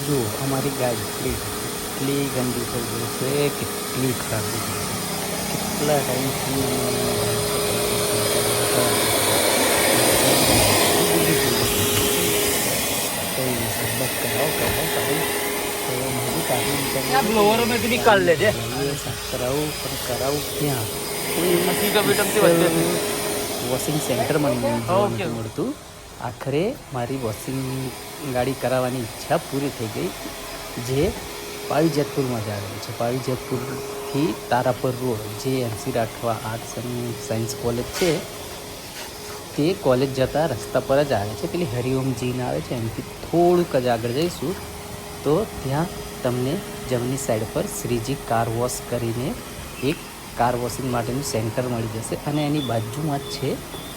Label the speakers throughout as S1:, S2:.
S1: જુઓ અમારી ગાડી કેટલી ગંદી થઈ ગઈ છે કેટલી ખરાબ થઈ ગઈ છે. કેટલા ટાઈમથી કરાવું પણ કરાવું ક્યાં વોશિંગ સેન્ટર મળતું આખરે મારી વોશિંગ ગાડી કરાવવાની ઈચ્છા પૂરી થઈ ગઈ, જે પાવી જેતપુરમાં જ આવેલું છે. પાવી જેતપુરથી તારાપર રોડ, જે એનસી રાઠવા આર્ટ્સ અને સાયન્સ કોલેજ છે, તે કોલેજ જતા રસ્તા પર જ આવે છે. પેલી હરિઓમ જીન આવે છે, એમથી થોડુંક જ આગળ જઈશું, તો ત્યાં તમને જમણી સાઈડ પર શ્રીજી કાર વોશ કરીને એક કાર વોશિંગ માટેનું સેન્ટર મળી જશે અને એની બાજુમાં જ છે,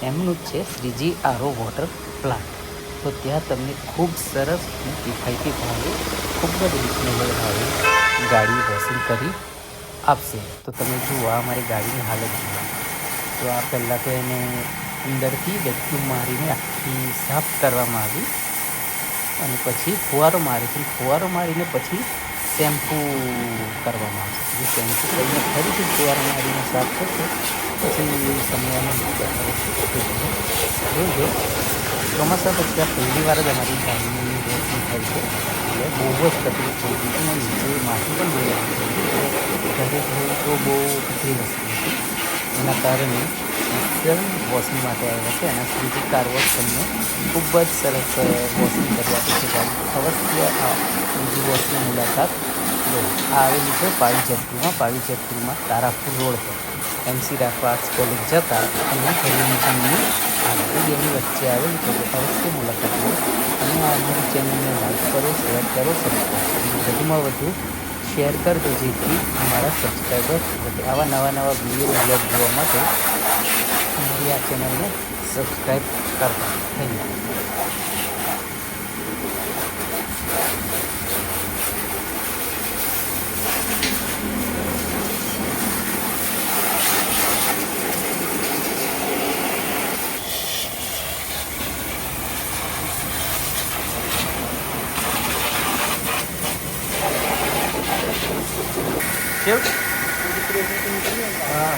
S1: એમનું જ છે શ્રીજી આરો વોટર પ્લાન્ટ તો ત્યાં તમને ખૂબ સરસ અને કિફાયતી ભાવે ખૂબ જ રિઝનેબલ ભાવે ગાડી વોશિંગ કરી આપશે તો તમે જુઓ આ મારી ગાડીની હાલત જુઓ તો આ પહેલાં તો એને અંદરથી વેક્યુમ મારીને આખી સાફ કરવામાં આવી અને પછી ફુવારો મારે છે ફુવારો મારીને પછી શેમ્પૂ કરવામાં આવશે જે શેમ્પૂ કરીને ફરીથી ફુવારો મારીને સાફ થશે પછી તમને એનો જોજો ચોમાસા પછી આ પહેલી વાર જ અમારી ગાડીની રોશની થાય છે. એટલે બહુ જ તકલીફ થઈ હતી અને નીચે માટી પણ બહુ લાગી ઘરે જોયું તો બહુ બધી વસ્તુ હતી. એના કારણે સ્પેશિયલ વોશિંગ માટે આવ્યા છે. અને શ્રીજી કાર વોશ તમને ખૂબ જ સરસ વોશિંગ કરી આપે છે ગાડી આ શ્રીજી વોશની મુલાકાત લો. આ આવેલી છે પાવી જેતપુરમાં પાવી જેતપુરમાં તારાપુર રોડ પર. M C Rakhwa arts college જતા અને હરિમચંદની આગળ એની વચ્ચે આવેલું તો અવશ્ય મુલાકાત લો. અને આ અમારી ચેનલને લાઈક કરો શેર કરો સબસ્ક્રાઈબ કરો. વધુમાં વધુ શેર કરજો, જેથી અમારા સબસ્ક્રાઈબર વધે. આવા નવા નવા વીડિયો બ્લોગ જોવા માટે અમારી આ ચેનલને સબસ્ક્રાઈબ કરતા થેન્ક યુ
S2: કેવું હા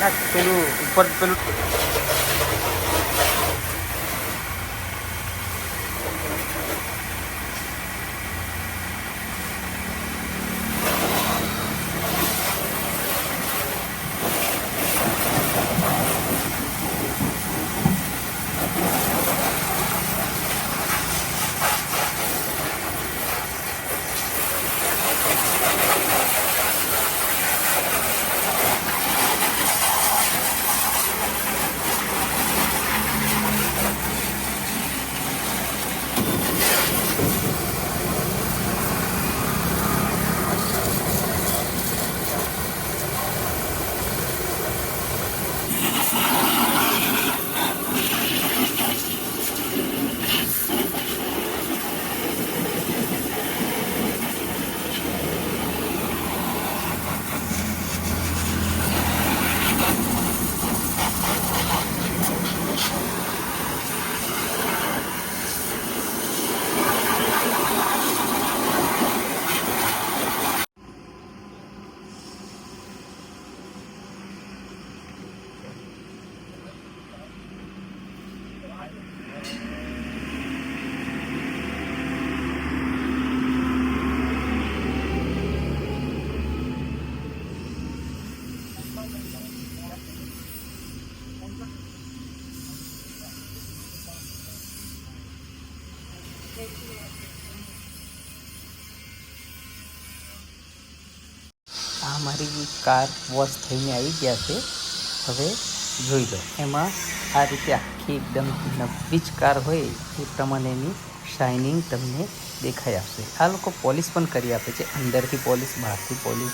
S2: ના પેલું ઉપર પેલું
S1: આ મારી કાર વોશ થઈને આવી ગયા છે. હવે જોઈ લો, એમાં આ રીતે આખી એકદમ નવી જ કાર હોય એ પ્રમાણેની શાઇનિંગ તમને દેખાઈ આપશે. આ લોકો પોલિશ પણ કરી આપે છે. અંદરથી પોલિશ બહારથી પોલિશ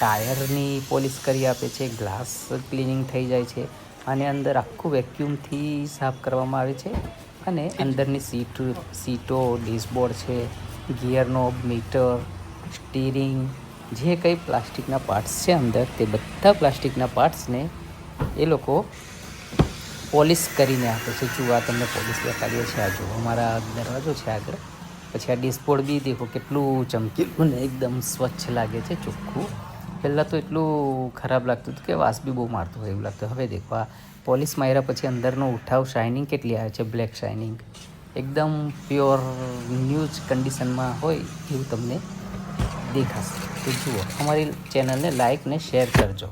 S1: ટાયરની પોલિશ કરી આપે છે, ગ્લાસ ક્લિનિંગ થઈ જાય છે અને અંદર આખું વેક્યુમથી સાફ કરવામાં આવે છે અને અંદરની સીટ, સીટો, ડેશબોર્ડ છે, ગિયરનો મીટર, સ્ટીરિંગ, જે કંઈ પ્લાસ્ટિકના પાર્ટ્સ છે અંદર, તે બધા પ્લાસ્ટિકના પાર્ટ્સને એ લોકો પોલિશ કરીને આપે છે. જુઓ, આ તમને પોલિશ દેખાડીએ છે આ જુઓ, અમારા દરવાજો છે આગળ. પછી આ ડિસ્પોર્ડ બી દેખો, કેટલું ચમકીલું ને એકદમ સ્વચ્છ લાગે છે, ચોખ્ખું. પહેલાં તો એટલું ખરાબ લાગતું હતું કે વાસ બી બહુ મારતું હોય એવું લાગતું. હવે દેખો, આ પોલિશ માર્યા પછી અંદરનો ઉઠાવ શાઇનિંગ કેટલી આવે છે? બ્લેક શાઇનિંગ એકદમ પ્યોર ન્યૂઝ કન્ડિશનમાં હોય એવું તમને દેખાશે. તો જુઓ, અમારી ચેનલને લાઇક ને શેર કરજો.